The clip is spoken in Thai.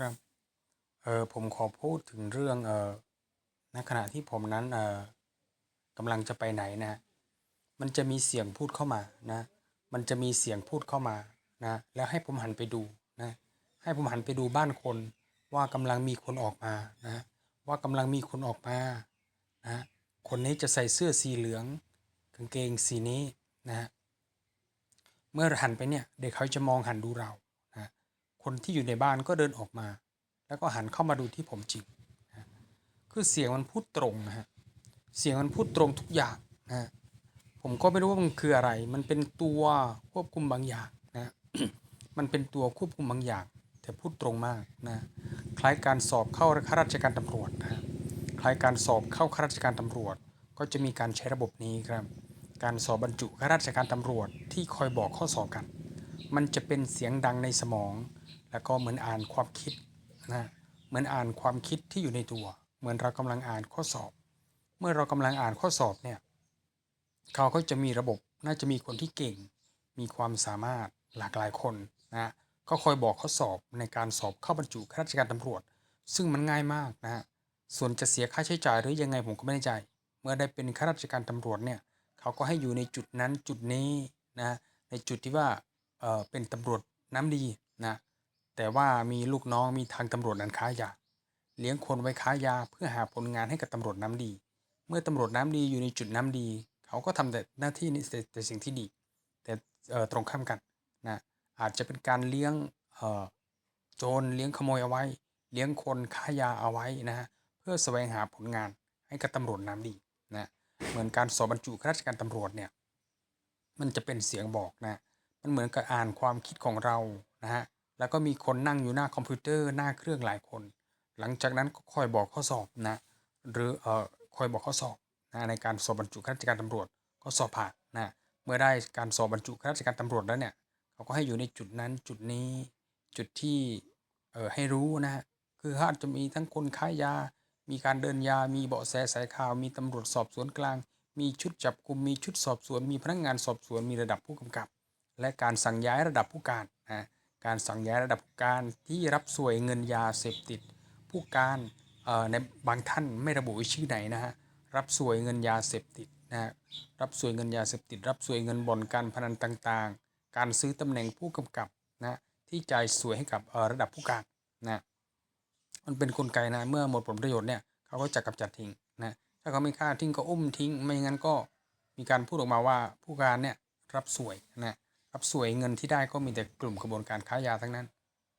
ครับเออผมขอพูดถึงเรื่องเออณขณะที่ผมนั้นเออกำลังจะไปไหนนะมันจะมีเสียงพูดเข้ามานะ มันจะมีเสียงพูดเข้ามานะ แล้วให้ผมหันไปดูนะ ให้ผมหันไปดูบ้านคน ว่ากำลังมีคนออกมานะ ว่ากำลังมีคนออกมานะคนนี้จะใส่เสื้อสีเหลืองกางเกงสีนี้นะเมื่อหันไปเนี่ยเด็กเขาจะมองหันดูเรา คนที่อยู่ในบ้านก็เดินออกมา แล้วก็หันเข้ามาดูที่ผมจริงนะคือเสียงมันพูดตรงนะฮะเสียงมันพูดตรงทุกอย่างนะผมก็ไม่รู้ว่ามันคืออะไร มันเป็นตัวควบคุมบางอย่างนะมันเป็นตัวควบคุมบางอย่าง แต่พูดตรงมากนะคล้ายการสอบเข้าข้าราชการตำรวจนะฮะคล้ายการสอบเข้าข้าราชการตำรวจ ก็จะมีการใช้ระบบนี้ครับ การสอบบรรจุข้าราชการตำรวจที่คอยบอกข้อสอบกัน มันจะเป็นเสียงดังในสมอง แล้วก็เหมือนอ่านความคิดนะเหมือนอ่านความคิดที่อยู่ในตัว เหมือนเรากำลังอ่านข้อสอบ เมื่อเรากำลังอ่านข้อสอบเนี่ยเขาก็จะมีระบบน่าจะมีคนที่เก่ง มีความสามารถหลากหลายคนนะก็คอยบอกข้อสอบในการสอบเข้าบรรจุข้าราชการตำรวจ ซึ่งมันง่ายมากนะฮะส่วนจะเสียค่าใช้จ่ายหรือยังไงผมก็ไม่แน่ใจ เมื่อได้เป็นข้าราชการตำรวจเนี่ยเขาก็ให้อยู่ในจุดนั้นจุดนี้นะในจุดที่ว่าเออเป็นตำรวจน้ำดีนะ แต่ว่ามีลูกน้องมีทางตำรวจนั้นค้ายา เลี้ยงคนไว้ค้ายาเพื่อหาผลงานให้กับตำรวจน้ำดี เมื่อตำรวจน้ำดีอยู่ในจุดน้ำดี เขาก็ทำแต่หน้าที่นี้แต่แต่สิ่งที่ดี แต่ตรงข้ามกันนะอาจจะเป็นการเลี้ยงโจรเลี้ยงขโมยเอาไว้ เลี้ยงคนค้ายาเอาไว้นะฮะเพื่อแสวงหาผลงานให้กับตำรวจน้ำดีนะเหมือนการสอบบรรจุข้าราชการตำรวจเนี่ยมันจะเป็นเสียงบอกนะมันเหมือนกับอ่านความคิดของเรานะฮะ แล้วก็มีคนนั่งอยู่หน้าคอมพิวเตอร์หน้าเครื่องหลายคน หลังจากนั้นก็คอยบอกข้อสอบนะหรือเอ่อคอยบอกข้อสอบนะในการสอบบรรจุข้าราชการตำรวจก็สอบผ่านนะเมื่อได้การสอบบรรจุข้าราชการตำรวจแล้วเนี่ยเขาก็ให้อยู่ในจุดนั้นจุดนี้จุดที่เอ่อให้รู้นะคือเขาอาจจะมีทั้งคนค้ายา มีการเดินยา มีเบาะแสสายข่าว มีตำรวจสอบสวนกลาง มีชุดจับกุมมีชุดสอบสวน มีพนักงานสอบสวน มีระดับผู้กำกับ และการสั่งย้ายระดับผู้การนะ การสั่งย้ายระดับการที่รับสวยเงินยาเสพติด ผู้การในบางท่านไม่ระบุชื่อไหนนะฮะรับสวยเงินยาเสพติดนะฮะรับสวยเงินยาเสพติด รับสวยเงินบ่อนการพนันต่างๆ การซื้อตำแหน่งผู้กำกับนะที่จ่ายสวยให้กับระดับผู้การนะมันเป็นกลไกนะเมื่อหมดผลประโยชน์เนี่ยเขาก็จะกำจัดทิ้งนะถ้าเขาไม่ฆ่าทิ้งก็อุ้มทิ้ง ไม่งั้นก็มีการพูดออกมาว่าผู้การเนี่ยรับสวยนะ ครับสวยเงินที่ได้ก็มีแต่กลุ่มกระบวนการค้ายาทั้งนั้น